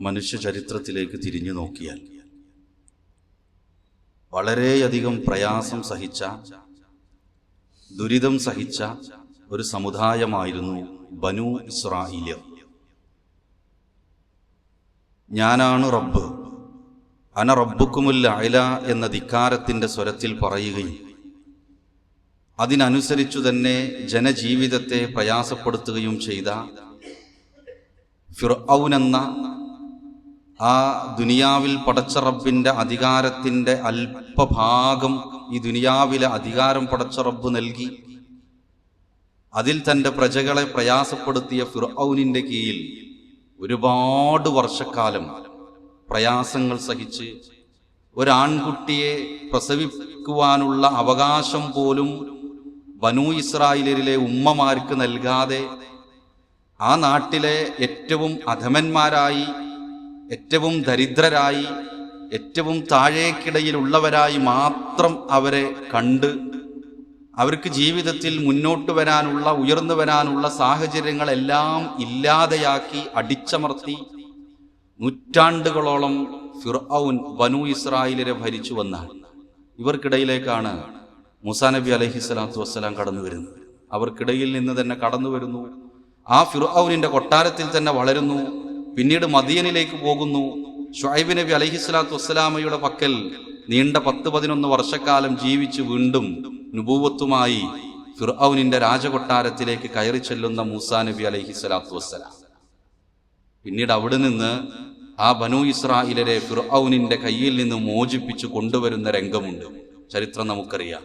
മനുഷ്യ ചരിത്രത്തിലേക്ക് തിരിഞ്ഞു നോക്കിയാൽ വളരെയധികം പ്രയാസം സഹിച്ച ദുരിതം സഹിച്ച ഒരു സമുദായമായിരുന്നു ബനു ഇസ്രായേലിയർ ഞാനാണ് റബ്ബ്. അന റബ്ബുക്കുമുല്ല അയല എന്ന ധിക്കാരത്തിന്റെ സ്വരത്തിൽ പറയുകയും അതിനനുസരിച്ചു തന്നെ ജനജീവിതത്തെ പ്രയാസപ്പെടുത്തുകയും ചെയ്ത ഫിർ എന്ന ആ ദുനിയാവിൽ പടച്ച റബ്ബിന്റെ അധികാരത്തിന്റെ അല്പഭാഗം ഈ ദുനിയാവിലെ അധികാരം പടച്ച റബ്ബ് നൽകി. അതിൽ തന്റെ പ്രജകളെ പ്രയാസപ്പെടുത്തിയ ഫിർഔനിന്റെ കീഴിൽ ഒരുപാട് വർഷക്കാലം പ്രയാസങ്ങൾ സഹിച്ച് ഒരാൺകുട്ടിയെ പ്രസവിക്കുവാനുള്ള അവകാശം പോലും ബനു ഇസ്രായേലിലെ ഉമ്മമാർക്ക് നൽകാതെ ആ നാട്ടിലെ ഏറ്റവും അധമന്മാരായി ഏറ്റവും ദരിദ്രരായി ഏറ്റവും താഴേക്കിടയിലുള്ളവരായി മാത്രം അവരെ കണ്ട് അവർക്ക് ജീവിതത്തിൽ മുന്നോട്ട് വരാനുള്ള ഉയർന്നു വരാനുള്ള സാഹചര്യങ്ങളെല്ലാം ഇല്ലാതെയാക്കി അടിച്ചമർത്തി നൂറ്റാണ്ടുകളോളം ഫിർഔൻ ബനു ഇസ്രായേലിനെ ഭരിച്ചു വന്നാൽ ഇവർക്കിടയിലേക്കാണ് മുസാ നബി അലഹി സ്വലാത്തു വസ്സലാം കടന്നു വരുന്നത്. അവർക്കിടയിൽ നിന്ന് തന്നെ കടന്നു വരുന്നു. ആ ഫിർഔനിന്റെ കൊട്ടാരത്തിൽ തന്നെ വളരുന്നു. പിന്നീട് മദിയനിലേക്ക് പോകുന്നു. ഷുഹൈബ് നബി അലഹി സ്വലാത്തു വസ്സലാമയുടെ പക്കൽ നീണ്ട പത്ത് പതിനൊന്ന് വർഷക്കാലം ജീവിച്ച് വീണ്ടും നുപൂവത്തുമായി ഫിർഔനിന്റെ രാജകൊട്ടാരത്തിലേക്ക് കയറി ചെല്ലുന്ന മൂസാ നബി അലഹി സ്വലാത്തു വസ്സലാം. പിന്നീട് അവിടെ നിന്ന് ആ ബനു ഇസ്രായേലരെ ഫിർഔനിന്റെ കയ്യിൽ നിന്ന് മോചിപ്പിച്ചു കൊണ്ടുവരുന്ന രംഗമുണ്ട്. ചരിത്രം നമുക്കറിയാം.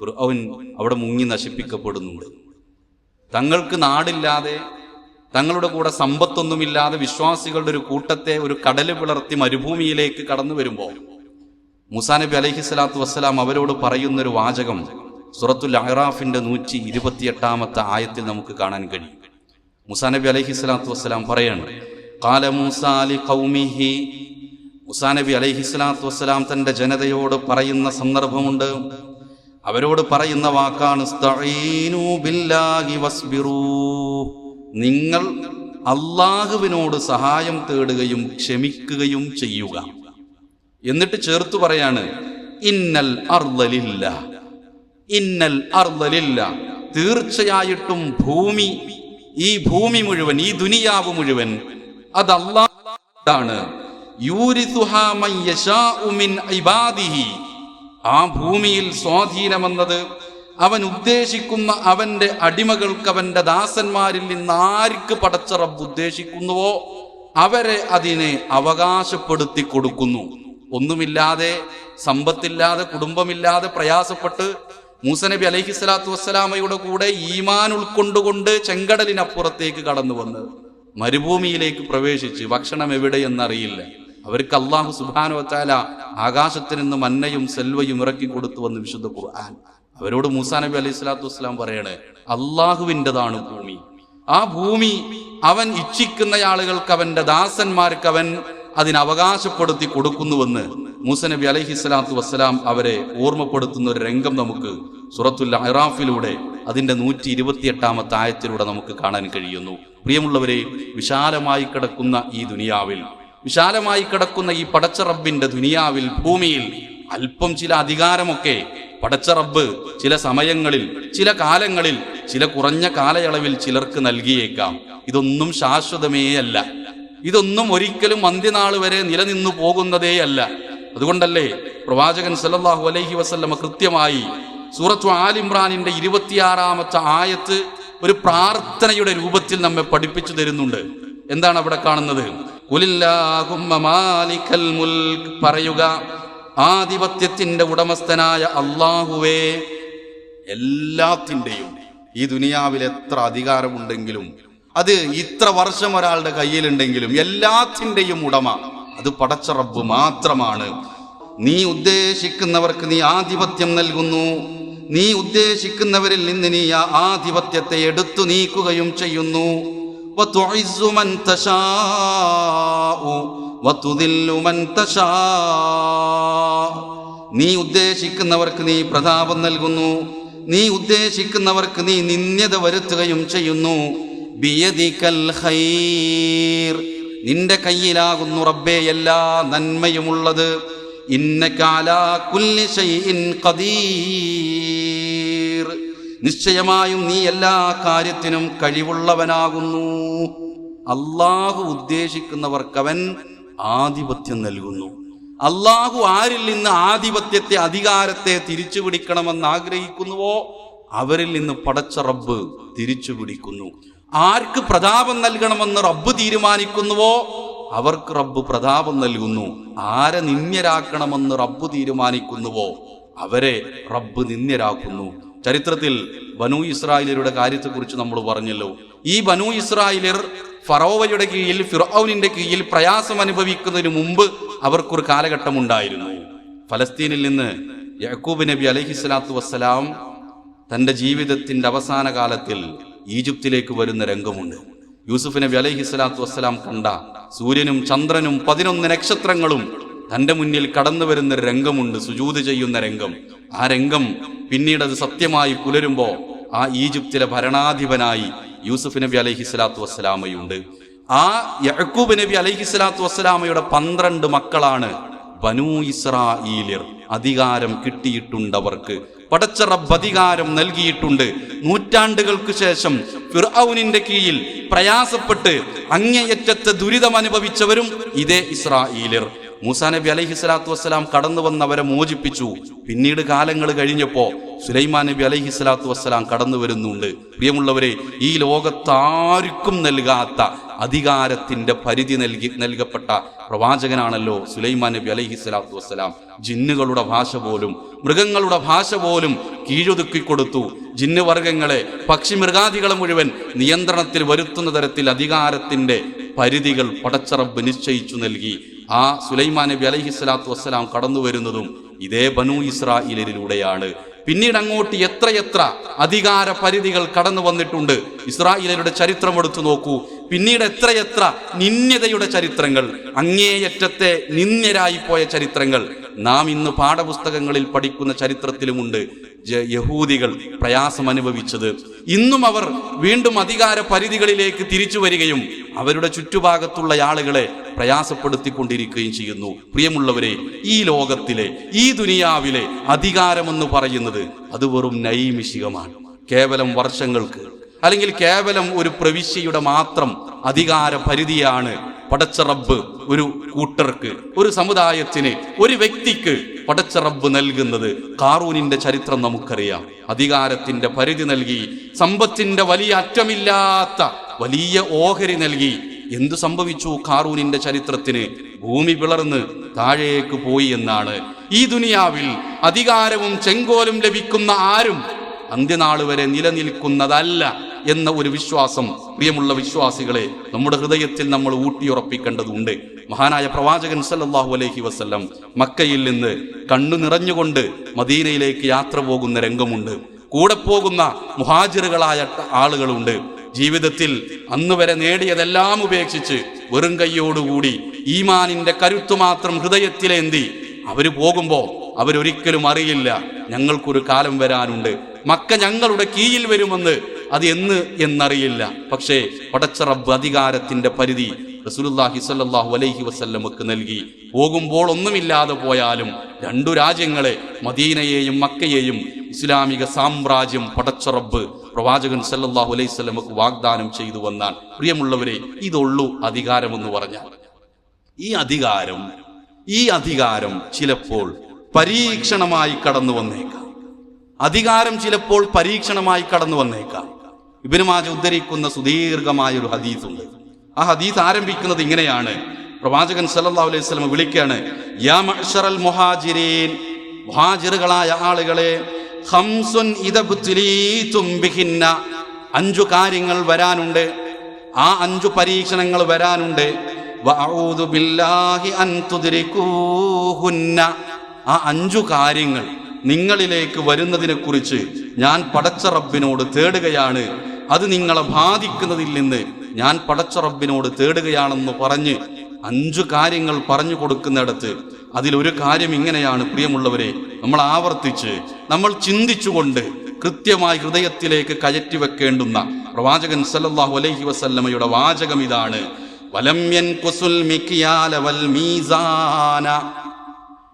ഫിർഔൻ അവിടെ മുങ്ങി നശിപ്പിക്കപ്പെടുന്നുണ്ട്. തങ്ങൾക്ക് നാടില്ലാതെ തങ്ങളുടെ കൂടെ സമ്പത്തൊന്നുമില്ലാതെ വിശ്വാസികളുടെ ഒരു കൂട്ടത്തെ ഒരു കടൽ പിളർത്തി മരുഭൂമിയിലേക്ക് കടന്നു വരുമ്പോൾ മുസാ നബി അലഹി സ്വലാത്തു വസ്സലാം അവരോട് പറയുന്ന ഒരു വാചകം സുറത്തുൽ അഹ്റാഫിന്റെ നൂറ്റി ഇരുപത്തിയെട്ടാമത്തെ ആയത്തിൽ നമുക്ക് കാണാൻ കഴിയും. മുസാ നബി അലഹി സ്വലാത്തു വസ്സലാം പറയാണ് കാല മൂസാലി കൗമിഹി മുസാ നബി അലൈഹി സ്വലാത്തു വസ്സലാം തന്റെ ജനതയോട് പറയുന്ന സന്ദർഭമുണ്ട്. അവരോട് പറയുന്ന വാക്കാണ് "സ്തഈനൂ ബില്ലാഹി വസ്ബിറൂ." നിങ്ങൾ അള്ളാഹുവിനോട് സഹായം തേടുകയും ക്ഷമിക്കുകയും ചെയ്യുക. എന്നിട്ട് ചേർത്തു പറയാണ് ഇന്നൽ അർദലില്ല ഇന്നൽ അർദലില്ല തീർച്ചയായിട്ടും ഭൂമി ഈ ഭൂമി മുഴുവൻ ഈ ദുനിയാവ് മുഴുവൻ അത് അള്ളാഹാണ് ആ ഭൂമിയിൽ സ്വാധീനമെന്നത് അവൻ ഉദ്ദേശിക്കുന്ന അവന്റെ അടിമകൾക്ക് അവന്റെ ദാസന്മാരിൽ നിന്ന് ആർക്ക് പടച്ച റബ്ബ് ഉദ്ദേശിക്കുന്നുവോ അവരെ അതിനെ അവകാശപ്പെടുത്തി കൊടുക്കുന്നു. ഒന്നുമില്ലാതെ സമ്പത്തില്ലാതെ കുടുംബമില്ലാതെ പ്രയാസപ്പെട്ട് മൂസനബി അലൈഹി സ്വലാത്തു വസ്സലാമയുടെ കൂടെ ഈമാൻ ഉൾക്കൊണ്ടുകൊണ്ട് ചെങ്കടലിനപ്പുറത്തേക്ക് കടന്നു വന്ന് മരുഭൂമിയിലേക്ക് പ്രവേശിച്ച് ഭക്ഷണം എവിടെയെന്നറിയില്ല അവർക്ക് അള്ളാഹു സുബാനു വച്ചാല ആകാശത്തിൽ നിന്ന് മന്നയും സെൽവയും ഇറക്കി കൊടുത്തു വന്ന് വിശുദ്ധ ഖുർആൻ. അവരോട് മൂസാ നബി അലൈഹി സ്വലാത്തു വസ്സലാം പറയണേ അള്ളാഹുവിന്റെതാണ് ഭൂമി. ആ ഭൂമി അവൻ ഇച്ഛിക്കുന്ന ആളുകൾക്ക് അവന്റെ ദാസന്മാർക്ക് അവൻ അതിനവകാശപ്പെടുത്തി കൊടുക്കുന്നുവെന്ന് മൂസ നബി അലൈഹി സ്വലാത്തു വസ്സലാം അവരെ ഓർമ്മപ്പെടുത്തുന്ന ഒരു രംഗം നമുക്ക് സുറത്തുൽ അറാഫിലൂടെ അതിന്റെ നൂറ്റി ഇരുപത്തിയെട്ടാമത്തെ ആയത്തിലൂടെ നമുക്ക് കാണാൻ കഴിയുന്നു. പ്രിയമുള്ളവരെ വിശാലമായി കിടക്കുന്ന ഈ ദുനിയാവിൽ വിശാലമായി കിടക്കുന്ന ഈ പടച്ചറബിന്റെ ദുനിയാവിൽ ഭൂമിയിൽ അല്പം ചില അധികാരമൊക്കെ പടച്ച റബ്ബ് ചില സമയങ്ങളിൽ ചില കാലങ്ങളിൽ ചില കുറഞ്ഞ കാലയളവിൽ ചിലർക്ക് നൽകിയേക്കാം. ഇതൊന്നും ശാശ്വതമേ അല്ല. ഇതൊന്നും ഒരിക്കലും അന്ത്യനാൾ വരെ നിലനിന്നു പോകുന്നതേ അല്ല. അതുകൊണ്ടല്ലേ പ്രവാചകൻ സല്ലാഹു അലൈഹി വസല്ലമ കൃത്യമായി സൂറത്തു ആലിമ്രാനിന്റെ ഇരുപത്തിയാറാമത്തെ ആയത്ത് ഒരു പ്രാർത്ഥനയുടെ രൂപത്തിൽ നമ്മെ പഠിപ്പിച്ചു തരുന്നുണ്ട്. എന്താണ് അവിടെ കാണുന്നത്? പറയുക. ആധിപത്യത്തിന്റെ ഉടമസ്ഥനായ അള്ളാഹുവേ എല്ലാത്തിന്റെയും ഈ ദുനിയാവിൽ എത്ര അധികാരമുണ്ടെങ്കിലും അത് ഇത്ര വർഷം ഒരാളുടെ കയ്യിലുണ്ടെങ്കിലും എല്ലാത്തിന്റെയും ഉടമ. അത് പടച്ച റബ്ബ് മാത്രമാണ്. നീ ഉദ്ദേശിക്കുന്നവർക്ക് നീ ആധിപത്യം നൽകുന്നു. നീ ഉദ്ദേശിക്കുന്നവരിൽ നിന്ന് നീ ആ ആധിപത്യത്തെ എടുത്തു നീക്കുകയും ചെയ്യുന്നു. വതുഇസ്സുമൻ തശാഉ തശാഉ നീ ഉദ്ദേശിക്കുന്നവർക്ക് നീ പ്രതാപം നൽകുന്നു. നീ ഉദ്ദേശിക്കുന്നവർക്ക് നീ നിന്ദ്യത വരുത്തുകയും ചെയ്യുന്നു. ബിയദിക്കൽ ഹൈർ നിന്റെ കയ്യിലാകുന്നു റബ്ബേ എല്ലാ നന്മയുമുള്ളത്. ഖദീർ. നിശ്ചയമായും നീ എല്ലാ കാര്യത്തിനും കഴിവുള്ളവനാകുന്നു. അള്ളാഹു ഉദ്ദേശിക്കുന്നവർക്കവൻ ആധിപത്യം നൽകുന്നു. അള്ളാഹു ആരിൽ നിന്ന് ആധിപത്യത്തെ അധികാരത്തെ തിരിച്ചു പിടിക്കണമെന്ന് ആഗ്രഹിക്കുന്നുവോ? അവരിൽ നിന്ന് പടച്ച റബ്ബ് തിരിച്ചു പിടിക്കുന്നു ആർക്ക് പ്രതാപം നൽകണമെന്ന് റബ്ബ് തീരുമാനിക്കുന്നുവോ? അവർക്ക് റബ്ബ് പ്രതാപം നൽകുന്നു. ആരെ നിന്ദ്യരാക്കണമെന്ന് റബ്ബ് തീരുമാനിക്കുന്നുവോ? അവരെ റബ്ബ് നിന്ദ്യരാക്കുന്നു. ചരിത്രത്തിൽ ബനു ഇസ്രായേലരുടെ കാര്യത്തെക്കുറിച്ച് നമ്മൾ പറഞ്ഞല്ലോ. ഈ ബനു ഇസ്രായേലർ ഫറോവയുടെ കീഴിൽ ഫിറൌനിന്റെ കീഴിൽ പ്രയാസം അനുഭവിക്കുന്നതിന് മുമ്പ് അവർക്കൊരു കാലഘട്ടം ഉണ്ടായിരുന്നു ഫലസ്തീനിൽ നിന്ന് യഹൂബ് നബി അലഹിസ്ലാത്തു വസ്സലാം തന്റെ ജീവിതത്തിന്റെ അവസാന കാലത്തിൽ ഈജിപ്തിലേക്ക് വരുന്ന രംഗമുണ്ട്. യൂസുഫ് നബി അലഹിസ്ലാത്തു വസ്സലാം കണ്ട സൂര്യനും ചന്ദ്രനും പതിനൊന്ന് നക്ഷത്രങ്ങളും തന്റെ മുന്നിൽ കടന്നു വരുന്ന രംഗമുണ്ട് സുജൂത് ചെയ്യുന്ന രംഗം. ആ രംഗം പിന്നീട് അത് സത്യമായി പുലരുമ്പോ ആ ഈജിപ്തിലെ ഭരണാധിപനായി യൂസുഫ് നബി അലഹിസ്ലാത്തു വസ്സലാമയുണ്ട്. ആ യഹക്കൂബ് നബി അലൈഹി സ്വലാത്തു വസ്സലാമയുടെ പന്ത്രണ്ട് മക്കളാണ് വനൂ ഇസ്രായേലിയർ അധികാരം കിട്ടിയിട്ടുണ്ടവർക്ക്. പടച്ച റബ്ബ് അധികാരം നൽകിയിട്ടുണ്ട്. നൂറ്റാണ്ടുകൾക്ക് ശേഷം ഫിർഔനിന്റെ കീഴിൽ പ്രയാസപ്പെട്ട് അങ്ങേയറ്റത്തെ ദുരിതം അനുഭവിച്ചവരും ഇതേ ഇസ്രായേലിയർ മൂസാ നബി അലൈഹി സ്വലാത്തു വസ്സലാം കടന്നു വന്നവരെ മോചിപ്പിച്ചു. പിന്നീട് കാലങ്ങൾ കഴിഞ്ഞപ്പോ സുലൈമാൻ നബി അലൈഹി സ്വലാത്തു വസ്സലാം കടന്നു വരുന്നുണ്ട്. പ്രിയമുള്ളവരെ ഈ ലോകത്താർക്കും നൽകാത്ത അധികാരത്തിന്റെ പരിധി നൽകി നൽകപ്പെട്ട പ്രവാചകനാണല്ലോ സുലൈമാൻ നബി അലൈഹി സ്വലാത്തു വസ്സലാം. ജിന്നുകളുടെ ഭാഷ പോലും മൃഗങ്ങളുടെ ഭാഷ പോലും കീഴൊതുക്കി കൊടുത്തു ജിന്നുവർഗങ്ങളെ പക്ഷി മൃഗാദികളെ മുഴുവൻ നിയന്ത്രണത്തിൽ വരുത്തുന്ന തരത്തിൽ അധികാരത്തിന്റെ പരിധികൾ പടച്ചറബ് നിശ്ചയിച്ചു നൽകി. ആ സുലൈമാൻ നബി അലൈഹി സ്വലാത്തു വസ്സലാം കടന്നു വരുന്നതും ഇതേ ബനു ഇസ്രായേലിലൂടെയാണ് പിന്നീട് അങ്ങോട്ട് എത്രയെത്ര അധികാര പരിധികൾ കടന്നു വന്നിട്ടുണ്ട്. ഇസ്രായേലരുടെ ചരിത്രം എടുത്തു നോക്കൂ. പിന്നീട് എത്രയെത്ര നിന്യതയുടെ ചരിത്രങ്ങൾ അങ്ങേയറ്റത്തെ നിന്യരായി പോയ ചരിത്രങ്ങൾ. നാം ഇന്ന് പാഠപുസ്തകങ്ങളിൽ പഠിക്കുന്ന ചരിത്രത്തിലുമുണ്ട് യഹൂദികൾ പ്രയാസം അനുഭവിച്ചത് ഇന്നും അവർ വീണ്ടും അധികാര പരിധികളിലേക്ക് തിരിച്ചു വരികയും അവരുടെ ചുറ്റുഭാഗത്തുള്ള ആളുകളെ പ്രയാസപ്പെടുത്തിക്കൊണ്ടിരിക്കുകയും ചെയ്യുന്നു. പ്രിയമുള്ളവരെ ഈ ലോകത്തിലെ ഈ ദുനിയാവിലെ അധികാരമെന്ന് പറയുന്നത് അത് വെറും നൈമിഷികമാണ്. കേവലം വർഷങ്ങൾക്ക് അല്ലെങ്കിൽ കേവലം ഒരു പ്രവിശ്യയുടെ മാത്രം അധികാര പരിധിയാണ് പടച്ച റബ്ബ് ഒരു കൂട്ടർക്ക് ഒരു സമുദായത്തിന് ഒരു വ്യക്തിക്ക് പടച്ച റബ്ബ് നൽകുന്നത് കാറൂനിന്റെ ചരിത്രം നമുക്കറിയാം. അധികാരത്തിന്റെ പരിധി നൽകി സമ്പത്തിന്റെ വലിയ അറ്റമില്ലാത്ത വലിയ ഓഹരി നൽകി. എന്തു സംഭവിച്ചു കാറൂനിന്റെ ചരിത്രത്തിന്? ഭൂമി പിളർന്ന് താഴേക്ക് പോയി എന്നാണ്. ഈ ദുനിയാവിൽ അധികാരവും ചെങ്കോലും ലഭിക്കുന്ന ആരും അന്ത്യനാൾ വരെ നിലനിൽക്കുന്നതല്ല. എന്ന ഒരു വിശ്വാസം പ്രിയമുള്ള വിശ്വാസികളെ നമ്മുടെ ഹൃദയത്തിൽ നമ്മൾ ഊട്ടിയുറപ്പിക്കേണ്ടതുണ്ട്. മഹാനായ പ്രവാചകൻ സല്ലാഹു അലൈഹി വസ്ല്ലം മക്കയിൽ നിന്ന് കണ്ണു നിറഞ്ഞുകൊണ്ട് മദീനയിലേക്ക് യാത്ര പോകുന്ന രംഗമുണ്ട്. കൂടെ പോകുന്ന മുഹാജിറുകളായ ആളുകളുണ്ട്. ജീവിതത്തിൽ അന്ന് വരെ നേടിയതെല്ലാം ഉപേക്ഷിച്ച് വെറും കൈയോടുകൂടി ഈമാനിന്റെ കരുത്തു മാത്രം ഹൃദയത്തിലേന്തി അവർ പോകുമ്പോ അവരൊരിക്കലും അറിയില്ല ഞങ്ങൾക്കൊരു കാലം വരാനുണ്ട്. മക്ക ഞങ്ങളുടെ കീയിൽ വരുമെന്ന് അത് എന്ന് എന്നറിയില്ല. പക്ഷേ പടച്ച റബ്ബ് അധികാരത്തിന്റെ പരിധി റസൂലുള്ളാഹി സല്ലാഹു അലൈഹി വസല്ലമക്ക് നൽകി. പോകുമ്പോൾ ഒന്നുമില്ലാതെ പോയാലും രണ്ടു രാജ്യങ്ങളെ മദീനയെയും മക്കയെയും ഇസ്ലാമിക സാമ്രാജ്യം പടച്ചറബ് പ്രവാചകൻ സല്ലാഹു അലൈഹി വസല്ലമക്ക് വാഗ്ദാനം ചെയ്തു വന്നാൽ പ്രിയമുള്ളവരെ ഇതുള്ളൂ അധികാരമെന്ന് പറഞ്ഞാൽ. ഈ അധികാരം ഈ അധികാരം ചിലപ്പോൾ പരീക്ഷണമായി കടന്നു വന്നേക്കാം. അധികാരം ചിലപ്പോൾ പരീക്ഷണമായി കടന്നു വന്നേക്കാം. ഇബിനുമാജ ഉദ്ധരിക്കുന്ന സുദീർഘമായ ഒരു ഹദീസുണ്ട്. ആ ഹദീസ് ആരംഭിക്കുന്നത് ഇങ്ങനെയാണ്. പ്രവാചകൻ സല്ലല്ലാഹു അലൈഹി വസല്ലം വിളിക്കുകയാണ് യാ മഅ്ശറൽ മുഹാജിരീൻ മുഹാജിറുകളായ ആളുകളെ ഖംസുൻ ഇദബ്തുലീതും ബിഹിന്ന അഞ്ചു കാര്യങ്ങൾ വരാനുണ്ട്. ആ അഞ്ചു പരീക്ഷണങ്ങൾ വരാനുണ്ട്. വഅഊദു ബില്ലാഹി അൻ തുദ്രികൂഹുന്ന ആ അഞ്ചു കാര്യങ്ങൾ നിങ്ങളിലേക്ക് വരുന്നതിനെക്കുറിച്ച് ഞാൻ പടച്ച റബ്ബിനോട് തേടുകയാണ്. അത് നിങ്ങളെ ബാധിക്കുന്നതിൽ നിന്ന് ഞാൻ പടച്ച റബ്ബിനോട് തേടുകയാണെന്ന് പറഞ്ഞ് അഞ്ചു കാര്യങ്ങൾ പറഞ്ഞു കൊടുക്കുന്നിടത്ത് അതിലൊരു കാര്യം ഇങ്ങനെയാണ് പ്രിയമുള്ളവരെ. നമ്മൾ ആവർത്തിച്ച് നമ്മൾ ചിന്തിച്ചുകൊണ്ട് കൃത്യമായി ഹൃദയത്തിലേക്ക് കയറ്റി വെക്കേണ്ടുന്ന പ്രവാചകൻ സല്ലാഹു അലൈഹി വസല്ലമയുടെ വാചകം ഇതാണ്.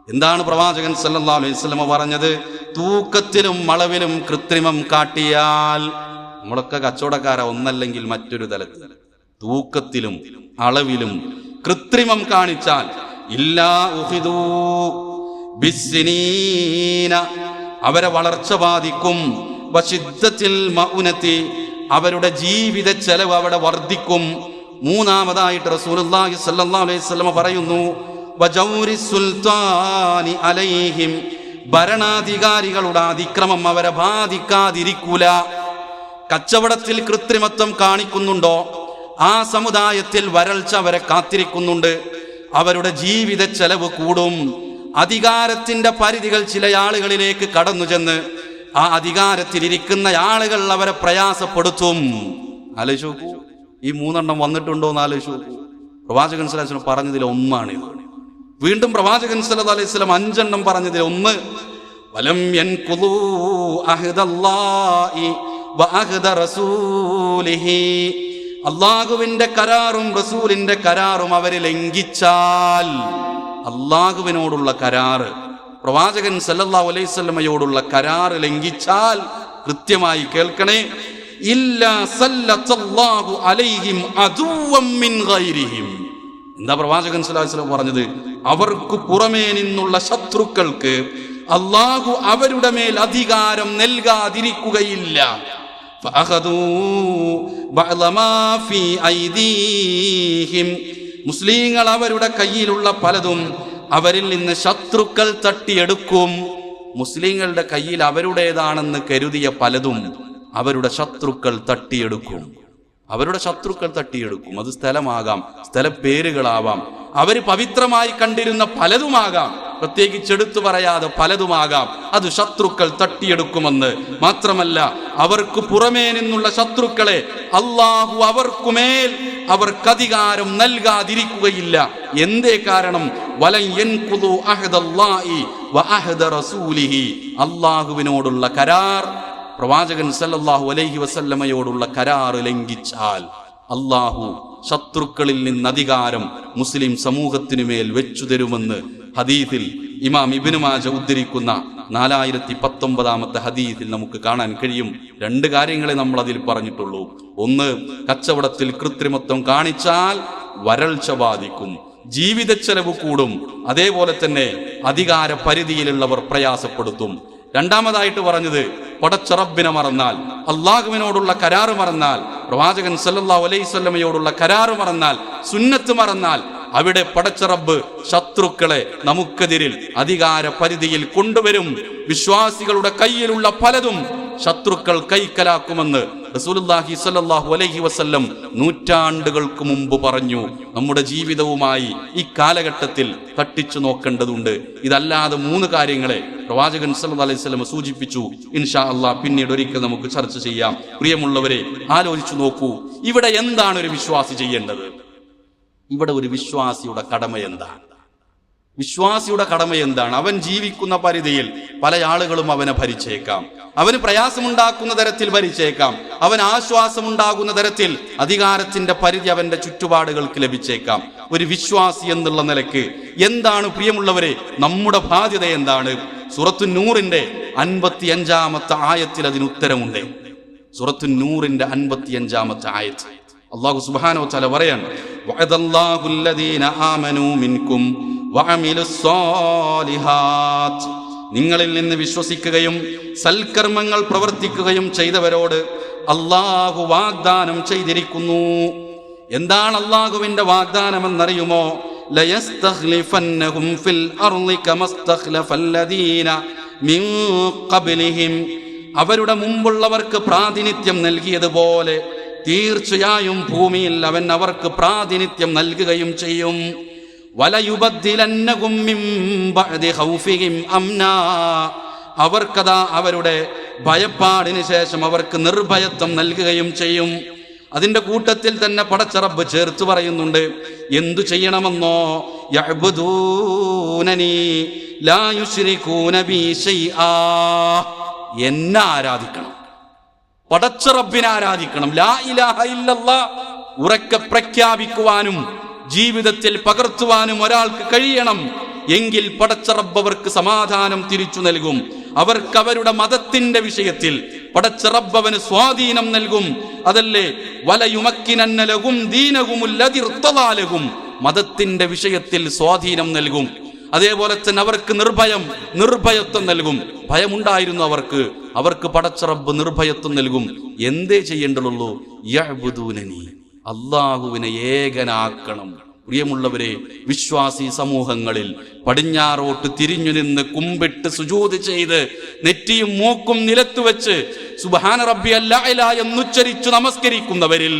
എന്താണ് പ്രവാചകൻ സല്ലാ അലൈഹി വസല്ലമ പറഞ്ഞത്? തൂക്കത്തിലും അളവിലും കൃത്രിമം കാട്ടിയാൽ നമ്മളൊക്കെ കച്ചവടക്കാര ഒന്നല്ലെങ്കിൽ മറ്റൊരു തലത്തിൽ തൂക്കത്തിലും അളവിലും കൃത്രിമം കാണിച്ചാൽ ഇല്ലാ അവരെ വളർച്ച ബാധിക്കും. അവരുടെ ജീവിത ചെലവ് അവിടെ വർദ്ധിക്കും. മൂന്നാമതായിട്ട് റസൂലുള്ളാഹി അലൈഹി വസല്ലം പറയുന്നു വജൗരി സുൽത്താനി അലൈഹിം. ഭരണാധികാരികളുടെ അതിക്രമം അവരെ ബാധിക്കാതിരിക്കൂല. കച്ചവടത്തിൽ കൃത്രിമത്വം കാണിക്കുന്നുണ്ടോ? ആ സമുദായത്തിൽ വരൾച്ച അവരെ കാത്തിരിക്കുന്നുണ്ട്. അവരുടെ ജീവിത ചെലവ് കൂടും. അധികാരത്തിന്റെ പരിധികൾ ചില ആളുകളിലേക്ക് കടന്നു ചെന്ന് ആ അധികാരത്തിലിരിക്കുന്ന ആളുകൾ അവരെ പ്രയാസപ്പെടുത്തും. ആലോചിച്ചു ഈ മൂന്നെണ്ണം വന്നിട്ടുണ്ടോ എന്ന് ആലോചിച്ചു പ്രവാചകൻ സ്വലാസ്ലം പറഞ്ഞതിൽ ഒന്നാണ് വീണ്ടും പ്രവാചകൻ സല്ലല്ലാഹു അലൈഹി സ്വലം അഞ്ചെണ്ണം പറഞ്ഞതിൽ ഒന്ന്. വലം അള്ളാഹുവിന്റെ കരാറും റസൂലിന്റെ കരാറും അവരെ ലംഘിച്ചാൽ അള്ളാഹുവിനോടുള്ള കരാറ് പ്രവാചകൻ സല്ലല്ലാഹു അലൈഹി വസല്ലമയോടുള്ള കരാറ് ലംഘിച്ചാൽ കൃത്യമായി കേൾക്കണേ. എന്താ പ്രവാചകൻ പറഞ്ഞത്? അവർക്ക് പുറമേ നിന്നുള്ള ശത്രുക്കൾക്ക് അള്ളാഹു അവരുടെ മേൽ അധികാരം നൽകാതിരിക്കുകയില്ല. മുസ്ലിങ്ങൾ അവരുടെ കയ്യിലുള്ള പലതും അവരിൽ നിന്ന് ശത്രുക്കൾ തട്ടിയെടുക്കും. മുസ്ലിങ്ങളുടെ കയ്യിൽ അവരുടേതാണെന്ന് കരുതിയ പലതും അവരുടെ ശത്രുക്കൾ തട്ടിയെടുക്കും. അവരുടെ ശത്രുക്കൾ തട്ടിയെടുക്കും. അത് സ്ഥലമാകാം സ്ഥലപ്പേരുകളാവാം. അവർ പവിത്രമായി കണ്ടിരുന്ന പലതുമാകാം. പ്രത്യേകിച്ച് എടുത്തു പറയാതെ പലതുമാകാം. അത് ശത്രുക്കൾ തട്ടിയെടുക്കുമെന്ന്. മാത്രമല്ല അവർക്ക് പുറമേ നിന്നുള്ള ശത്രുക്കളെ അള്ളാഹു അവർക്കുമേൽ അവർക്ക് അധികാരം നൽകാതിരിക്കുകയില്ല. എന്തേ കാരണം? അള്ളാഹുവിനോടുള്ള കരാർ പ്രവാചകൻ സല്ലല്ലാഹു അലൈഹി വസല്ലമയോടുള്ള കരാർ ലംഘിച്ചാൽ അള്ളാഹു ശത്രുക്കളിൽ നിന്ന് അധികാരം മുസ്ലിം സമൂഹത്തിനു മേൽ വെച്ചു തരുമെന്ന് ഹദീസിൽ ഇമാം ഇബ്നു മാജ ഉദ്ധരിക്കുന്ന നാലായിരത്തി പത്തൊമ്പതാമത്തെ ഹദീസിൽ നമുക്ക് കാണാൻ കഴിയും. രണ്ട് കാര്യങ്ങളെ നമ്മൾ അതിൽ പറഞ്ഞിട്ടുള്ളൂ. ഒന്ന് കച്ചവടത്തിൽ കൃത്രിമത്വം കാണിച്ചാൽ വരൾച്ച ബാധിക്കും. ജീവിത ചെലവ് കൂടും. അതേപോലെ തന്നെ അധികാര പരിധിയിലുള്ളവർ പ്രയാസപ്പെടുത്തും. രണ്ടാമതായിട്ട് പറഞ്ഞത് പടച്ചറബിനെ മറന്നാൽ അള്ളാഹുവിനോടുള്ള കരാറ് മറന്നാൽ പ്രവാചകൻ സല്ലാ അലൈഹി സ്വല്ലമയോടുള്ള കരാറ് മറന്നാൽ സുന്നത്ത് മറന്നാൽ അവിടെ പടച്ചറബ് ശത്രുക്കളെ നമുക്കെതിരിൽ അധികാര പരിധിയിൽ കൊണ്ടുവരും. വിശ്വാസികളുടെ കയ്യിലുള്ള പലതും ശത്രുക്കൾ കൈക്കലാക്കുമെന്ന് റസൂലുള്ളാഹി സ്വല്ലല്ലാഹു അലൈഹി വസല്ലം നൂറ്റാണ്ടുകൾക്ക് മുമ്പ് പറഞ്ഞു. നമ്മുടെ ജീവിതവുമായി ഈ കാലഘട്ടത്തിൽ തട്ടിച്ചു നോക്കേണ്ടതുണ്ട്. ഇതല്ലാതെ മൂന്ന് കാര്യങ്ങളെ പ്രവാചകൻ സ്വല്ലല്ലാഹു അലൈഹി വസല്ലം സൂചിപ്പിച്ചു. ഇൻഷാ അള്ളാഹ് പിന്നീട് ഒരിക്കൽ നമുക്ക് ചർച്ച ചെയ്യാം. പ്രിയമുള്ളവരെ ആലോചിച്ചു നോക്കൂ. ഇവിടെ എന്താണ് ഒരു വിശ്വാസി ചെയ്യേണ്ടത്? ഇവിടെ ഒരു വിശ്വാസിയുടെ കടമ എന്താണ്? വിശ്വാസിയുടെ കടമ എന്താണ്? അവൻ ജീവിക്കുന്ന പരിധിയിൽ പല ആളുകളും അവനെ ഭരിച്ചേക്കാം. അവന് പ്രയാസമുണ്ടാക്കുന്ന തരത്തിൽ ഭരിച്ചേക്കാം. അവൻ ആശ്വാസമുണ്ടാകുന്ന തരത്തിൽ അധികാരത്തിന്റെ പരിധി അവന്റെ ചുറ്റുപാടുകൾക്ക് ലഭിച്ചേക്കാം. ഒരു വിശ്വാസി എന്നുള്ള നിലയ്ക്ക് എന്താണ് പ്രിയമുള്ളവരെ? നമ്മുടെ ബാധ്യത എന്താണ്? സുറത്തു നൂറിന്റെ അൻപത്തി അഞ്ചാമത്തെ ആയത്തിൽ അതിന് ഉത്തരമുണ്ട്. സുറത്തു നൂറിന്റെ അൻപത്തി അഞ്ചാമത്തെ ആയത്ത് അള്ളാഹു സുബാനോ ചല പറയാണ് നിങ്ങളിൽ നിന്ന് വിശ്വസിക്കുകയും സൽക്കർമ്മങ്ങൾ പ്രവർത്തിക്കുകയും ചെയ്തവരോട് അള്ളാഹു വാഗ്ദാനം ചെയ്തിരിക്കുന്നു. എന്താണ് അള്ളാഹുവിന്റെ വാഗ്ദാനം എന്നറിയുമോ ഫിൽ മിൻ ഖബ്ലിഹിം. അവരുടെ മുമ്പുള്ളവർക്ക് പ്രാതിനിധ്യം നൽകിയതുപോലെ തീർച്ചയായും ഭൂമിയിൽ അവൻ അവർക്ക് പ്രാതിനിധ്യം നൽകുകയും ചെയ്യും. അവർക്കതാ അവരുടെ ഭയപ്പാടിന് ശേഷം അവർക്ക് നിർഭയത്വം നൽകുകയും ചെയ്യും. അതിന്റെ കൂട്ടത്തിൽ തന്നെ പടച്ചറബ് ചേർത്ത് പറയുന്നുണ്ട് എന്തു ചെയ്യണമെന്നോ? എന്നെ ആരാധിക്കണം. പടച്ച റബ്ബിനെ ആരാധിക്കണം. ലാ ഇലാഹ ഇല്ലല്ലാ. ഉറക്കെ പ്രഖ്യാപിക്കുവാനും ജീവിതത്തിൽ പകർത്തുവാനും ഒരാൾക്ക് കഴിയണം. എങ്കിൽ പടച്ച റബ്ബ് അവർക്ക് സമാധാനം തിരിച്ചു നൽകും. അവർക്ക് അവരുടെ മതത്തിന്റെ വിഷയത്തിൽ പടച്ച റബ്ബ് അവന് സ്വാധീനം നൽകും. അതല്ലേ? വലയുമക്കിനന്നലകും ദീനകുമുല്ലതിർത്തതാലകും മതത്തിന്റെ വിഷയത്തിൽ സ്വാധീനം നൽകും. അതേപോലെ തന്നെ അവർക്ക് നിർഭയം നിർഭയത്വം നൽകും. ഭയമുണ്ടായിരുന്നു അവർക്ക്. അവർക്ക് പടച്ചറബ് നിർഭയത്വം നൽകും. എന്തേ ചെയ്യേണ്ടതുള്ളൂ അള്ളാഹുവിനെ ഏകനാക്കണം. പ്രിയമുള്ളവരെ വിശ്വാസി സമൂഹങ്ങളിൽ പടിഞ്ഞാറോട്ട് തിരിഞ്ഞു നിന്ന് കുമ്പിട്ട് സുജൂത് ചെയ്ത് നെറ്റിയും മൂക്കും നിലത്തു വെച്ച് സുബാന റബ്ബി അല്ല എന്നുച്ചരിച്ചു നമസ്കരിക്കുന്നവരിൽ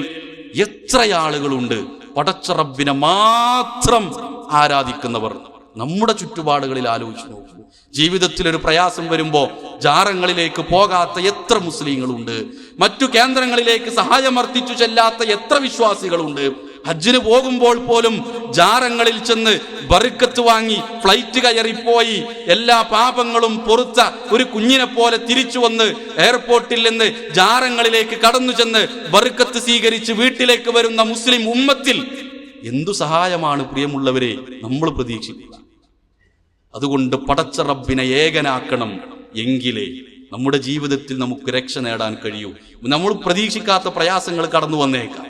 എത്ര ആളുകളുണ്ട് പടച്ച റബ്ബിനെ മാത്രം ആരാധിക്കുന്നവർ. നമ്മുടെ ചുറ്റുപാടുകളിൽ ആലോചിച്ച് നോക്കൂ. ജീവിതത്തിൽ ഒരു പ്രയാസം വരുമ്പോൾ ജാറങ്ങളിലേക്ക് പോകാത്ത എത്ര മുസ്ലിങ്ങളുണ്ട്? മറ്റു കേന്ദ്രങ്ങളിലേക്ക് സഹായമർത്ഥിച്ചു ചെല്ലാത്ത എത്ര വിശ്വാസികളുണ്ട്? ഹജ്ജിന് പോകുമ്പോൾ പോലും ജാറങ്ങളിൽ ചെന്ന് ബറുക്കത്ത് വാങ്ങി ഫ്ലൈറ്റ് കയറിപ്പോയി എല്ലാ പാപങ്ങളും പൊറുത്ത ഒരു കുഞ്ഞിനെ പോലെ തിരിച്ചു വന്ന് എയർപോർട്ടിൽ നിന്ന് ജാറങ്ങളിലേക്ക് കടന്നു ചെന്ന് ബറുക്കത്ത് സ്വീകരിച്ച് വീട്ടിലേക്ക് വരുന്ന മുസ്ലിം ഉമ്മത്തിൽ എന്തു സഹായമാണ് പ്രിയമുള്ളവരെ നമ്മൾ പ്രതീക്ഷിക്കുക? അതുകൊണ്ട് പടച്ച റബ്ബിനെ ഏകനാക്കണം എങ്കിലേ നമ്മുടെ ജീവിതത്തിൽ നമുക്ക് രക്ഷ നേടാൻ കഴിയൂ. നമ്മൾ പ്രതീക്ഷിക്കാത്ത പ്രയാസങ്ങൾ കടന്നു വന്നേക്കാം.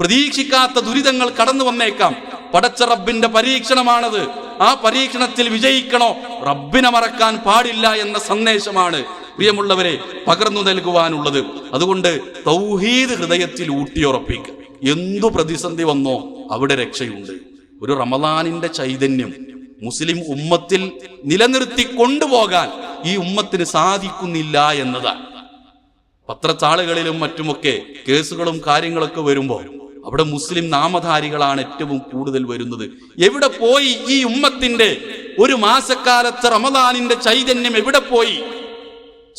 പ്രതീക്ഷിക്കാത്ത ദുരിതങ്ങൾ കടന്നു വന്നേക്കാം. പടച്ച റബ്ബിന്റെ പരീക്ഷണമാണത്. ആ പരീക്ഷണത്തിൽ വിജയിക്കണോ? റബ്ബിനെ മറക്കാൻ പാടില്ല എന്ന സന്ദേശമാണ് പ്രിയമുള്ളവരെ പകർന്നു നൽകുവാനുള്ളത്. അതുകൊണ്ട് തൗഹീദ് ഹൃദയത്തിൽ ഊട്ടിയുറപ്പിക്കുക. എന്തു പ്രതിസന്ധി വന്നോ അവിടെ രക്ഷയുണ്ട്. ഒരു റമദാനിന്റെ ചൈതന്യം മുസ്ലിം ഉമ്മത്തിൽ നിലനിർത്തി കൊണ്ടുപോകാൻ ഈ ഉമ്മത്തിന് സാധിക്കുന്നില്ല എന്നതാണ്. പത്രത്താളുകളിലും മറ്റുമൊക്കെ കേസുകളും കാര്യങ്ങളൊക്കെ വരുമ്പോൾ അവിടെ മുസ്ലിം നാമധാരികളാണ് ഏറ്റവും കൂടുതൽ വരുന്നത്. എവിടെ പോയി ഈ ഉമ്മത്തിന്റെ ഒരു മാസക്കാലത്ത് റമദാനിന്റെ ചൈതന്യം എവിടെ പോയി?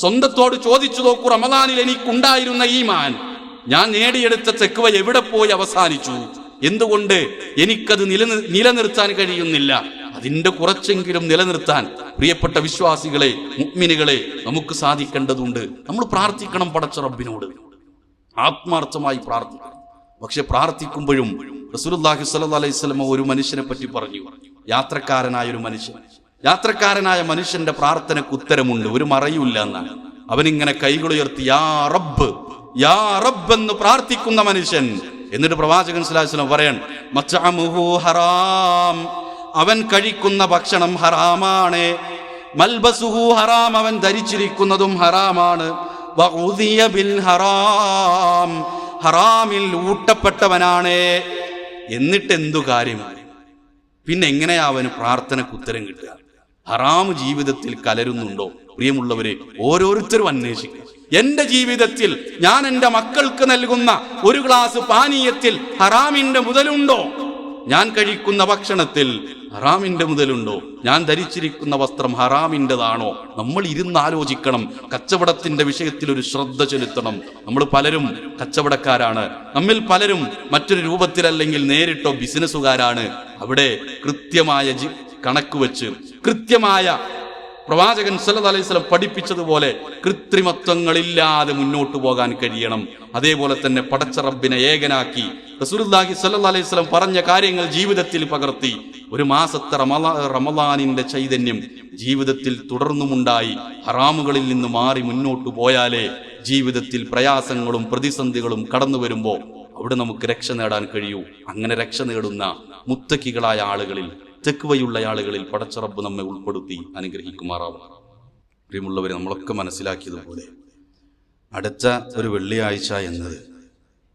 സ്വന്തത്തോട് ചോദിച്ചു നോക്കൂ റമദാനിൽ എനിക്കുണ്ടായിരുന്ന ഈ മാൻ ഞാൻ നേടിയെടുത്ത ചെക്കുവ എവിടെ പോയി അവസാനിച്ചു? എന്തുകൊണ്ട് എനിക്കത് നിലനിർ നിലനിർത്താൻ കഴിയുന്നില്ല? അതിന്റെ കുറച്ചെങ്കിലും നിലനിർത്താൻ പ്രിയപ്പെട്ട വിശ്വാസികളെ മുഗ്മിനുകളെ നമുക്ക് സാധിക്കേണ്ടതുണ്ട്. നമ്മൾ പ്രാർത്ഥിക്കണം പടച്ച റബ്ബിനോട്. ആത്മാർത്ഥമായി പ്രാർത്ഥിക്കണം. പക്ഷെ പ്രാർത്ഥിക്കുമ്പോഴും റസൂലുള്ളാഹി സ്വല്ലല്ലാഹി അലൈഹി സ്വലമ ഒരു മനുഷ്യനെ പറ്റി പറഞ്ഞു. യാത്രക്കാരനായ ഒരു മനുഷ്യൻ. യാത്രക്കാരനായ മനുഷ്യന്റെ പ്രാർത്ഥനയ്ക്ക് ഉത്തരമുണ്ട്. ഒരു മറയില്ല എന്നാണ്. അവനിങ്ങനെ കൈകളുയർത്തി യാ റബ്ബ് യാ റബ്ബ് എന്ന് പ്രാർത്ഥിക്കുന്ന മനുഷ്യൻ. എന്നിട്ട് പ്രവാചകൻ വസല്ലം പറയാൻ ഹറാം. അവൻ കഴിക്കുന്ന ഭക്ഷണം ഹറാമാണ്. മൽബസുഹു ഹറാം അവൻ ധരിച്ചിരിക്കുന്നതും ഹറാമാണ്. ബിൽ ഹറാം ഹറാമിൽ ഊട്ടപ്പെട്ടവനാണ്. എന്നിട്ട് എന്തു കാര്യം? പിന്നെ എങ്ങനെയാ അവന് പ്രാർത്ഥനക്ക് ഉത്തരം കിട്ടുക? ഹറാം ജീവിതത്തിൽ കലരുന്നുണ്ടോ? പ്രിയമുള്ളവരെ ഓരോരുത്തരും അന്വേഷിക്കുക. എന്റെ ജീവിതത്തിൽ ഞാൻ എന്റെ മക്കൾക്ക് നൽകുന്ന ഒരു ഗ്ലാസ് പാനീയത്തിൽ ഹറാമിന്റെ മുതലുണ്ടോ? ഞാൻ കഴിക്കുന്ന ഭക്ഷണത്തിൽ ഹറാമിന്റെ മുതലുണ്ടോ? ഞാൻ ധരിച്ചിരിക്കുന്ന വസ്ത്രം ഹറാമിന്റെതാണോ? നമ്മൾ ഇരുന്ന് ആലോചിക്കണം കച്ചവടത്തിന്റെ വിഷയത്തിൽ ഒരു ശ്രദ്ധ ചെലുത്തണം. നമ്മൾ പലരും കച്ചവടക്കാരാണ്. നമ്മിൽ പലരും മറ്റൊരു രൂപത്തിലല്ലെങ്കിൽ നേരിട്ടോ ബിസിനസ്സുകാരാണ്. അവിടെ കൃത്യമായ കണക്ക് വെച്ച് കൃത്യമായ പ്രവാചകൻ സല്ലത് അലൈഹി വസല്ലം പഠിപ്പിച്ചതുപോലെ കൃത്രിമത്വങ്ങളില്ലാതെ മുന്നോട്ട് പോകാൻ കഴിയണം. അതേപോലെ തന്നെ പടച്ച റബ്ബിനെ ഏകനാക്കി റസൂലുള്ളാഹി സല്ലല്ലാഹു അലൈഹി പറഞ്ഞ കാര്യങ്ങൾ ജീവിതത്തിൽ പകർത്തി. ഒരു മാസത്തെ റമദാനിന്റെ ചൈതന്യം ജീവിതത്തിൽ തുടർന്നുമുണ്ടായി. ഹറാമുകളിൽ നിന്ന് മാറി മുന്നോട്ട് പോയാലേ ജീവിതത്തിൽ പ്രയാസങ്ങളും പ്രതിസന്ധികളും കടന്നു വരുമ്പോൾ അവിടെ നമുക്ക് രക്ഷ നേടാൻ കഴിയൂ. അങ്ങനെ രക്ഷ നേടുന്ന മുത്തക്കികളായ ആളുകളിൽ തെക്കുവയുള്ള ആളുകളിൽ പടച്ചറബ് നമ്മെ ഉൾപ്പെടുത്തി അനുഗ്രഹിക്കുമാറാവും പ്രിയമുള്ളവരെ നമ്മളൊക്കെ മനസ്സിലാക്കിയതുപോലെ അടുത്ത ഒരു വെള്ളിയാഴ്ച എന്നത്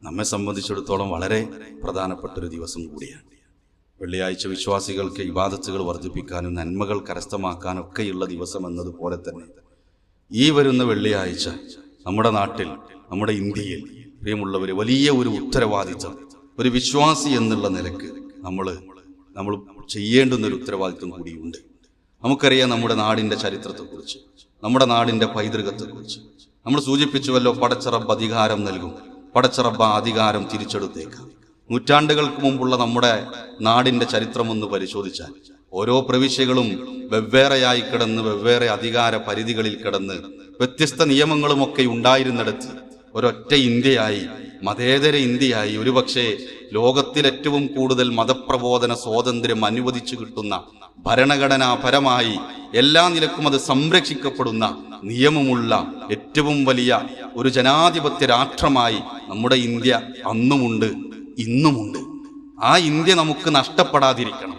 നമ്മെ സംബന്ധിച്ചിടത്തോളം വളരെ പ്രധാനപ്പെട്ട ഒരു ദിവസം കൂടിയാണ്. വെള്ളിയാഴ്ച വിശ്വാസികൾക്ക് ഇബാദത്തുകൾ വർദ്ധിപ്പിക്കാനും നന്മകൾ കരസ്ഥമാക്കാനും ഒക്കെയുള്ള ദിവസം എന്നതുപോലെ തന്നെ ഈ വരുന്ന വെള്ളിയാഴ്ച നമ്മുടെ നാട്ടിൽ നമ്മുടെ ഇന്ത്യയിൽ പ്രിയമുള്ളവർ വലിയ ഒരു ഉത്തരവാദിത്തം ഒരു വിശ്വാസി എന്നുള്ള നിലയ്ക്ക് നമ്മൾ നമ്മൾ ചെയ്യേണ്ടുന്ന ഒരു ഉത്തരവാദിത്വം കൂടിയുണ്ട്. നമുക്കറിയാം നമ്മുടെ നാടിന്റെ ചരിത്രത്തെക്കുറിച്ച് നമ്മുടെ നാടിന്റെ പൈതൃകത്തെക്കുറിച്ച്. നമ്മൾ സൂചിപ്പിച്ചുവല്ലോ പടച്ചറബ് അധികാരം നൽകും പടച്ചറബ് അധികാരം തിരിച്ചെടുത്തേക്കാം. നൂറ്റാണ്ടുകൾക്ക് മുമ്പുള്ള നമ്മുടെ നാടിന്റെ ചരിത്രം ഒന്ന് പരിശോധിച്ചാൽ ഓരോ പ്രവിശ്യകളും വെവ്വേറെയായി കിടന്ന് വെവ്വേറെ അധികാര പരിധികളിൽ കിടന്ന് വ്യത്യസ്ത നിയമങ്ങളുമൊക്കെ ഉണ്ടായിരുന്നിടത്ത് ഒരൊറ്റ ഇന്ത്യയായി മതേതര ഇന്ത്യയായി. ഒരുപക്ഷെ ലോകത്തിലേറ്റവും കൂടുതൽ മതപ്രബോധന സ്വാതന്ത്ര്യം അനുവദിച്ചു കിട്ടുന്ന ഭരണഘടനാപരമായി എല്ലാ നിലക്കും അത് സംരക്ഷിക്കപ്പെടുന്ന നിയമമുള്ള ഏറ്റവും വലിയ ഒരു ജനാധിപത്യ രാഷ്ട്രമായി നമ്മുടെ ഇന്ത്യ അന്നുമുണ്ട് ഇന്നുമുണ്ട്. ആ ഇന്ത്യ നമുക്ക് നഷ്ടപ്പെടാതിരിക്കണം.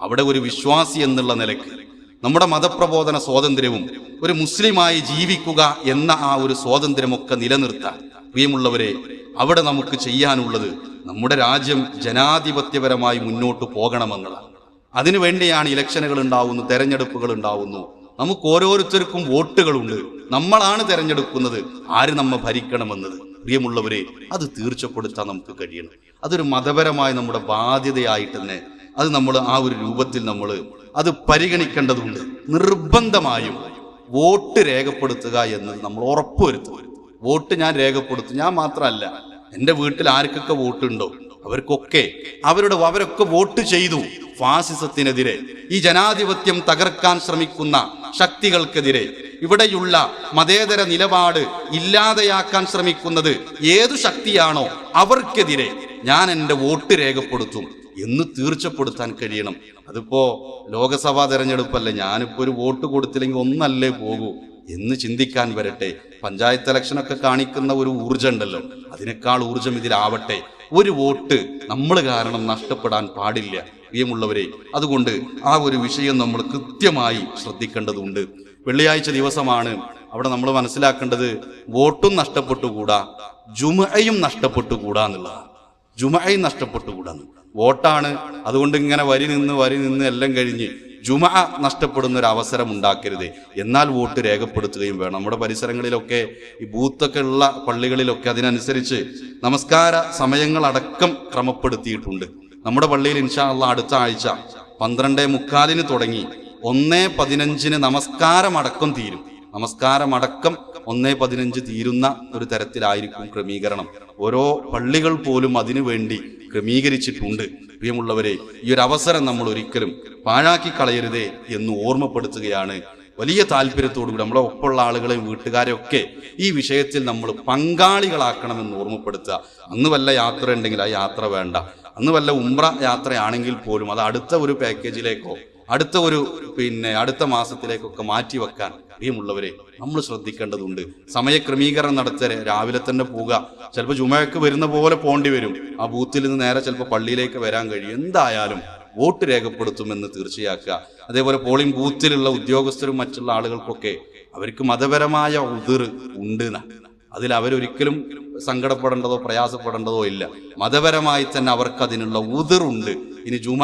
അവിടെ ഒരു വിശ്വാസി എന്നുള്ള നിലയ്ക്ക് നമ്മുടെ മതപ്രബോധന സ്വാതന്ത്ര്യവും ഒരു മുസ്ലിമായി ജീവിക്കുക എന്ന ആ ഒരു സ്വാതന്ത്ര്യമൊക്കെ നിലനിർത്താൻ പ്രിയമുള്ളവരെ അവിടെ നമുക്ക് ചെയ്യാനുള്ളത് നമ്മുടെ രാജ്യം ജനാധിപത്യപരമായി മുന്നോട്ട് പോകണമെന്നതാണ്. അതിനുവേണ്ടിയാണ് ഇലക്ഷനുകൾ ഉണ്ടാവുന്നു തെരഞ്ഞെടുപ്പുകൾ ഉണ്ടാവുന്നു. നമുക്ക് ഓരോരുത്തർക്കും വോട്ടുകളുണ്ട്. നമ്മളാണ് തെരഞ്ഞെടുക്കുന്നത്. ആര് നമ്മെ ഭരിക്കണമെന്നത്? പ്രിയമുള്ളവരെ അത് തീർച്ചപ്പെടുത്താൻ നമുക്ക് കഴിയണം. അതൊരു മതപരമായ നമ്മുടെ ബാധ്യതയായിട്ട് തന്നെ അത് നമ്മൾ ആ ഒരു രൂപത്തിൽ നമ്മൾ അത് പരിഗണിക്കേണ്ടതുണ്ട്. നിർബന്ധമായും വോട്ട് രേഖപ്പെടുത്തുക എന്ന് നമ്മൾ ഉറപ്പുവരുത്തും. വോട്ട് ഞാൻ രേഖപ്പെടുത്തും. ഞാൻ മാത്രമല്ല എന്റെ വീട്ടിൽ ആർക്കൊക്കെ വോട്ടുണ്ടോ? അവർക്കൊക്കെ. അവരുടെ അവരൊക്കെ വോട്ട് ചെയ്തു. ഫാസിസത്തിനെതിരെ ഈ ജനാധിപത്യം തകർക്കാൻ ശ്രമിക്കുന്ന ശക്തികൾക്കെതിരെ. ഇവിടെയുള്ള മതേതര നിലപാട് ഇല്ലാതെയാക്കാൻ ശ്രമിക്കുന്നത് ഏതു ശക്തിയാണോ അവർക്കെതിരെ ഞാൻ എന്റെ വോട്ട് രേഖപ്പെടുത്തും എന്ന് തീർച്ചപ്പെടുത്താൻ കഴിയണം. അതിപ്പോ ലോകസഭാ തെരഞ്ഞെടുപ്പല്ല? ഞാനിപ്പോ ഒരു വോട്ട് കൊടുത്തില്ലെങ്കിൽ ഒന്നല്ലേ പോകൂ. എന്ന് ചിന്തിക്കാൻ വരട്ടെ. പഞ്ചായത്ത് ഇലക്ഷനൊക്കെ കാണിക്കുന്ന ഒരു ഊർജം ഉണ്ടല്ലോ അതിനേക്കാൾ ഊർജം ഇതിലാവട്ടെ. ഒരു വോട്ട് നമ്മൾ കാരണം നഷ്ടപ്പെടാൻ പാടില്ല. പ്രിയമുള്ളവരെ അതുകൊണ്ട് ആ ഒരു വിഷയം നമ്മൾ കൃത്യമായി ശ്രദ്ധിക്കേണ്ടതുണ്ട്. വെള്ളിയാഴ്ച ദിവസമാണ്. അവിടെ നമ്മൾ മനസ്സിലാക്കേണ്ടത് വോട്ടും നഷ്ടപ്പെട്ടുകൂടാ ജുമയും നഷ്ടപ്പെട്ടുകൂടാ എന്നുള്ളതാണ്. ജുമയും നഷ്ടപ്പെട്ടുകൂടാന്ന് വോട്ടാണ്. അതുകൊണ്ട് ഇങ്ങനെ വരി നിന്ന് വരി നിന്ന് എല്ലാം കഴിഞ്ഞ് ജുമ നഷ്ടപ്പെടുന്ന ഒരു അവസരം ഉണ്ടാക്കരുത് എന്നാൽ വോട്ട് രേഖപ്പെടുത്തുകയും വേണം. നമ്മുടെ പരിസരങ്ങളിലൊക്കെ ഈ ബൂത്തൊക്കെ ഉള്ള പള്ളികളിലൊക്കെ അതിനനുസരിച്ച് നമസ്കാര സമയങ്ങളടക്കം ക്രമപ്പെടുത്തിയിട്ടുണ്ട്. നമ്മുടെ പള്ളിയിൽ ഇൻഷാ അള്ളാ അടുത്ത ആഴ്ച പന്ത്രണ്ടേ മുക്കാലിന് തുടങ്ങി ഒന്നേ പതിനഞ്ചിന് നമസ്കാരമടക്കം തീരും. നമസ്കാരമടക്കം ഒന്നേ പതിനഞ്ച് തീരുന്ന ഒരു തരത്തിലായിരിക്കും ക്രമീകരണം. ഓരോ പള്ളികൾ പോലും അതിനു വേണ്ടി ക്രമീകരിച്ചിട്ടുണ്ട്. പ്രിയമുള്ളവരെ ഈ ഒരു അവസരം നമ്മൾ ഒരിക്കലും പാഴാക്കി കളയരുതേ എന്ന് ഓർമ്മപ്പെടുത്തുകയാണ് വലിയ താല്പര്യത്തോടുകൂടി നമ്മളെ ഒപ്പമുള്ള ആളുകളെയും വീട്ടുകാരെയും ഒക്കെ ഈ വിഷയത്തിൽ നമ്മൾ പങ്കാളികളാക്കണമെന്ന് ഓർമ്മപ്പെടുത്തുക. അന്ന് വല്ല യാത്ര ഉണ്ടെങ്കിൽ ആ യാത്ര വേണ്ട. അന്ന് വല്ല ഉംറ യാത്രയാണെങ്കിൽ പോലും അത് അടുത്ത ഒരു പാക്കേജിലേക്കോ അടുത്ത ഒരു പിന്നെ അടുത്ത മാസത്തിലേക്കൊക്കെ മാറ്റി വെക്കാൻ പ്രിയമുള്ളവരെ നമ്മൾ ശ്രദ്ധിക്കേണ്ടതുണ്ട്. സമയക്രമീകരണം നടത്ത രാവിലെ തന്നെ പോവുക. ചിലപ്പോൾ ജുമയ്ക്ക് വരുന്ന പോലെ പോണ്ടി വരും. ആ ബൂത്തിൽ നിന്ന് നേരെ ചിലപ്പോൾ പള്ളിയിലേക്ക് വരാൻ കഴിയും. എന്തായാലും വോട്ട് രേഖപ്പെടുത്തുമെന്ന് തീർച്ചയാക്കുക. അതേപോലെ പോളിംഗ് ബൂത്തിലുള്ള ഉദ്യോഗസ്ഥരും മറ്റുള്ള ആളുകൾക്കൊക്കെ അവർക്ക് മതപരമായ ഉതിർ ഉണ്ട്. അതിൽ അവരൊരിക്കലും സങ്കടപ്പെടേണ്ടതോ പ്രയാസപ്പെടേണ്ടതോ ഇല്ല. മതപരമായി തന്നെ അവർക്ക് അതിനുള്ള ഉതിറുണ്ട് ഇനി ജുമ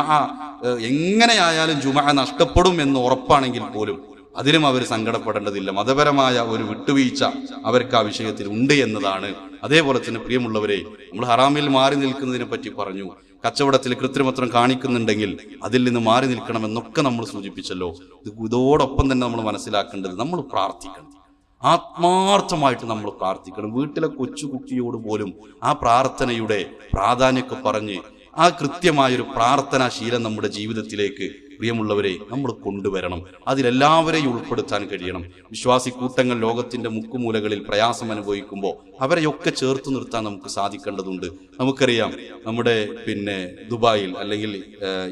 എങ്ങനെയായാലും ജുമ നഷ്ടപ്പെടും എന്ന് ഉറപ്പാണെങ്കിൽ പോലും അതിലും അവർ സങ്കടപ്പെടേണ്ടതില്ല. മതപരമായ ഒരു വിട്ടുവീഴ്ച അവർക്ക് ആ വിഷയത്തിൽ ഉണ്ട് എന്നതാണ്. അതേപോലെ തന്നെ പ്രിയമുള്ളവരെ നമ്മൾ ഹറാമിൽ മാറി നിൽക്കുന്നതിനെ പറ്റി പറഞ്ഞു. കച്ചവടത്തിൽ കൃത്രിമത്വം കാണിക്കുന്നുണ്ടെങ്കിൽ അതിൽ നിന്ന് മാറി നിൽക്കണമെന്നൊക്കെ നമ്മൾ സൂചിപ്പിച്ചല്ലോ. ഇത് ഇതോടൊപ്പം തന്നെ നമ്മൾ മനസ്സിലാക്കേണ്ടത് നമ്മൾ പ്രാർത്ഥിക്കണം. ആത്മാർത്ഥമായിട്ട് നമ്മൾ പ്രാർത്ഥിക്കണം. വീട്ടിലെ കൊച്ചു കുട്ടിയോട് പോലും ആ പ്രാർത്ഥനയുടെ പ്രാധാന്യമൊക്കെ പറഞ്ഞ് ആ കൃത്യമായൊരു പ്രാർത്ഥനാ ശീലം നമ്മുടെ ജീവിതത്തിലേക്ക് പ്രിയമുള്ളവരെ നമ്മൾ കൊണ്ടുവരണം. അതിലെല്ലാവരെയും ഉൾപ്പെടുത്താൻ കഴിയണം. വിശ്വാസി കൂട്ടങ്ങൾ ലോകത്തിന്റെ മുക്കുമൂലകളിൽ പ്രയാസം അനുഭവിക്കുമ്പോൾ അവരെയൊക്കെ ചേർത്ത് നിർത്താൻ നമുക്ക് സാധിക്കേണ്ടതുണ്ട്. നമുക്കറിയാം നമ്മുടെ പിന്നെ ദുബായിൽ അല്ലെങ്കിൽ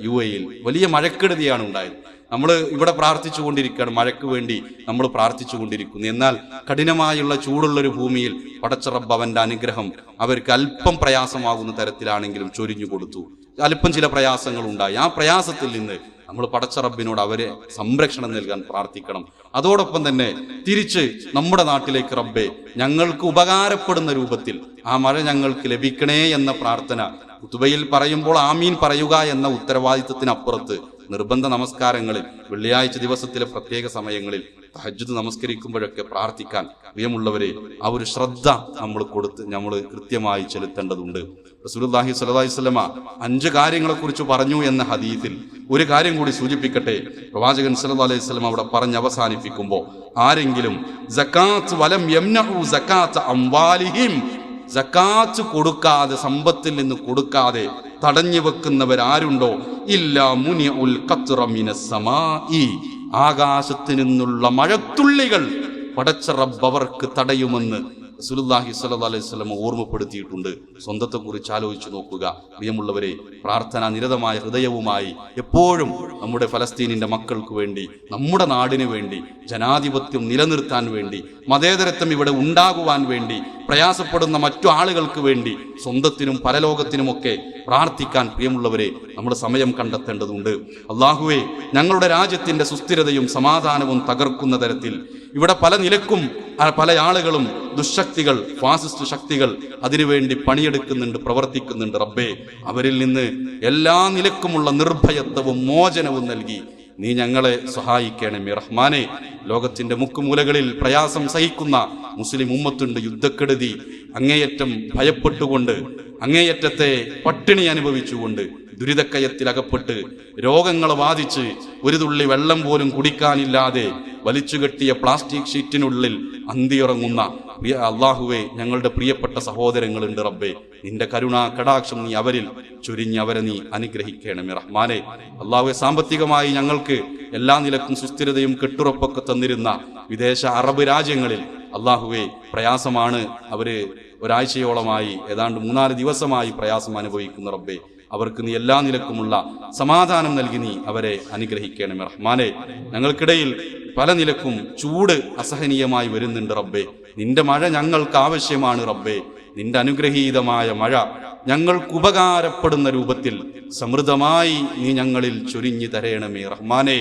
യു എയിൽ വലിയ മഴക്കെടുതിയാണ് ഉണ്ടായത്. നമ്മൾ ഇവിടെ പ്രാർത്ഥിച്ചു കൊണ്ടിരിക്കുകയാണ്. മഴയ്ക്ക് വേണ്ടി നമ്മൾ പ്രാർത്ഥിച്ചു കൊണ്ടിരിക്കുന്നു. എന്നാൽ കഠിനമായുള്ള ചൂടുള്ള ഒരു ഭൂമിയിൽ പടച്ചറബ് അവന്റെ അനുഗ്രഹം അവർക്ക് അല്പം പ്രയാസമാകുന്ന തരത്തിലാണെങ്കിലും ചൊരിഞ്ഞു കൊടുത്തു. അല്പം ചില പ്രയാസങ്ങൾ ഉണ്ടായി ആ പ്രയാസത്തിൽ നിന്ന് നമ്മൾ പടച്ചറബിനോട് അവരെ സംരക്ഷണം നൽകാൻ പ്രാർത്ഥിക്കണം. അതോടൊപ്പം തന്നെ തിരിച്ച് നമ്മുടെ നാട്ടിലേക്ക് റബ്ബെ ഞങ്ങൾക്ക് ഉപകാരപ്പെടുന്ന രൂപത്തിൽ ആ മഴ ഞങ്ങൾക്ക് ലഭിക്കണേ എന്ന പ്രാർത്ഥന കുത്തുബയിൽ പറയുമ്പോൾ ആമീൻ പറയുക എന്ന ഉത്തരവാദിത്തത്തിനപ്പുറത്ത് നിർബന്ധ നമസ്കാരങ്ങളിൽ വെള്ളിയാഴ്ച ദിവസത്തിലെ പ്രത്യേക സമയങ്ങളിൽ തഹജ്ജുദ് നമസ്കരിക്കുമ്പോഴൊക്കെ പ്രാർത്ഥിക്കാൻ പ്രിയമുള്ളവരെ ആ ഒരു ശ്രദ്ധ നമ്മൾ കൊടുത്ത് നമ്മൾ കൃത്യമായി ചെലുത്തേണ്ടതുണ്ട്. റസൂലുള്ളാഹി സ്വല്ലല്ലാഹി വസല്ലമ അഞ്ച് കാര്യങ്ങളെ കുറിച്ച് പറഞ്ഞു എന്ന ഹദീത്തിൽ ഒരു കാര്യം കൂടി സൂചിപ്പിക്കട്ടെ. പ്രവാചകൻ സല്ലു അലൈഹി സ്വലം അവിടെ പറഞ്ഞ് അവസാനിപ്പിക്കുമ്പോൾ ആരെങ്കിലും സക്കാത്ത് വലം യംനഹു സക്കാത്ത് അംവാലിഹിം സക്കാത്ത് കൊടുക്കാതെ സമ്പത്തിൽ നിന്ന് കൊടുക്കാതെ തടഞ്ഞു വെക്കുന്നവരാരുണ്ടോ? ഇല്ലാ മുനി ഉൽ കത്തുറമിനസമാ ഈ ആകാശത്തു നിന്നുള്ള മഴത്തുള്ളികൾ പടച്ച റബ്ബ് അവർക്ക് തടയുമെന്ന് റസൂലുള്ളാഹി സ്വല്ലല്ലാഹു അലൈഹി വസല്ലം ഓർമ്മപ്പെടുത്തിയിട്ടുണ്ട്. സ്വന്തത്തെക്കുറിച്ച് ആലോചിച്ചു നോക്കുക. പ്രിയമുള്ളവരെ പ്രാർത്ഥന നിരതമായ ഹൃദയവുമായി എപ്പോഴും നമ്മുടെ ഫലസ്തീനിന്റെ മക്കൾക്ക് വേണ്ടി നമ്മുടെ നാടിന് വേണ്ടി ജനാധിപത്യം നിലനിർത്താൻ വേണ്ടി മതേതരത്വം ഇവിടെ ഉണ്ടാകുവാൻ വേണ്ടി പ്രയാസപ്പെടുന്ന മറ്റു ആളുകൾക്ക് വേണ്ടി സ്വന്തത്തിനും പരലോകത്തിനുമൊക്കെ പ്രാർത്ഥിക്കാൻ പ്രിയമുള്ളവരെ നമ്മുടെ സമയം കണ്ടെത്തേണ്ടതുണ്ട്. അള്ളാഹുവെ ഞങ്ങളുടെ രാജ്യത്തിന്റെ സുസ്ഥിരതയും സമാധാനവും തകർക്കുന്ന തരത്തിൽ ഇവിടെ പല നിലക്കും പല ആളുകളും ദുശക്തികൾ ഫാസിസ്റ്റ് ശക്തികൾ അതിനുവേണ്ടി പണിയെടുക്കുന്നുണ്ട് പ്രവർത്തിക്കുന്നുണ്ട്. റബ്ബേ അവരിൽ നിന്ന് എല്ലാ നിലക്കുമുള്ള നിർഭയത്വവും മോചനവും നൽകി നീ ഞങ്ങളെ സഹായിക്കണമേ റഹ്മാനെ. ലോകത്തിന്റെ മുക്കുമൂലകളിൽ പ്രയാസം സഹിക്കുന്ന മുസ്ലിം ഉമ്മത്തുണ്ട് യുദ്ധക്കെടുതി. അങ്ങേയറ്റം ഭയപ്പെട്ടുകൊണ്ട് അങ്ങേയറ്റത്തെ പട്ടിണി അനുഭവിച്ചുകൊണ്ട് ദുരിതക്കയത്തിൽ അകപ്പെട്ട് രോഗങ്ങൾ ബാധിച്ച് ഒരു തുള്ളി വെള്ളം പോലും കുടിക്കാനില്ലാതെ വലിച്ചുകെട്ടിയ പ്ലാസ്റ്റിക് ഷീറ്റിനുള്ളിൽ അന്തിയുറങ്ങുന്ന പ്രിയ അള്ളാഹുവെ ഞങ്ങളുടെ പ്രിയപ്പെട്ട സഹോദരങ്ങളുണ്ട് റബ്ബെ. നിന്റെ കരുണ കടാക്ഷം നീ അവരിൽ ചുരിഞ്ഞ് അവരെ നീ അനുഗ്രഹിക്കണമേ റഹ്മാനെ. അള്ളാഹുവെ സാമ്പത്തികമായി ഞങ്ങൾക്ക് എല്ലാ നിലക്കും സുസ്ഥിരതയും കെട്ടുറപ്പൊക്കെ തന്നിരുന്ന വിദേശ അറബ് രാജ്യങ്ങളിൽ അള്ളാഹുവെ പ്രയാസമാണ് അവർ ഒരാഴ്ചയോളമായി ഏതാണ്ട് മൂന്നാൽ ദിവസമായി പ്രയാസം അനുഭവിക്കുന്ന റബ്ബെ. അവർക്ക് നീ എല്ലാ നിലക്കുമുള്ള സമാധാനം നൽകി നീ അവരെ അനുഗ്രഹിക്കണമേ റഹ്മാനെ. ഞങ്ങൾക്കിടയിൽ പല നിലക്കും ചൂട് അസഹനീയമായി വരുന്നുണ്ട് റബ്ബേ. നിന്റെ മഴ ഞങ്ങൾക്ക് ആവശ്യമാണ് റബ്ബേ. നിന്റെ അനുഗ്രഹീതമായ മഴ ഞങ്ങൾക്ക് ഉപകാരപ്പെടുന്ന രൂപത്തിൽ സമൃദ്ധമായി നീ ഞങ്ങളിൽ ചൊരിഞ്ഞു തരയണമേ റഹ്മാനെ.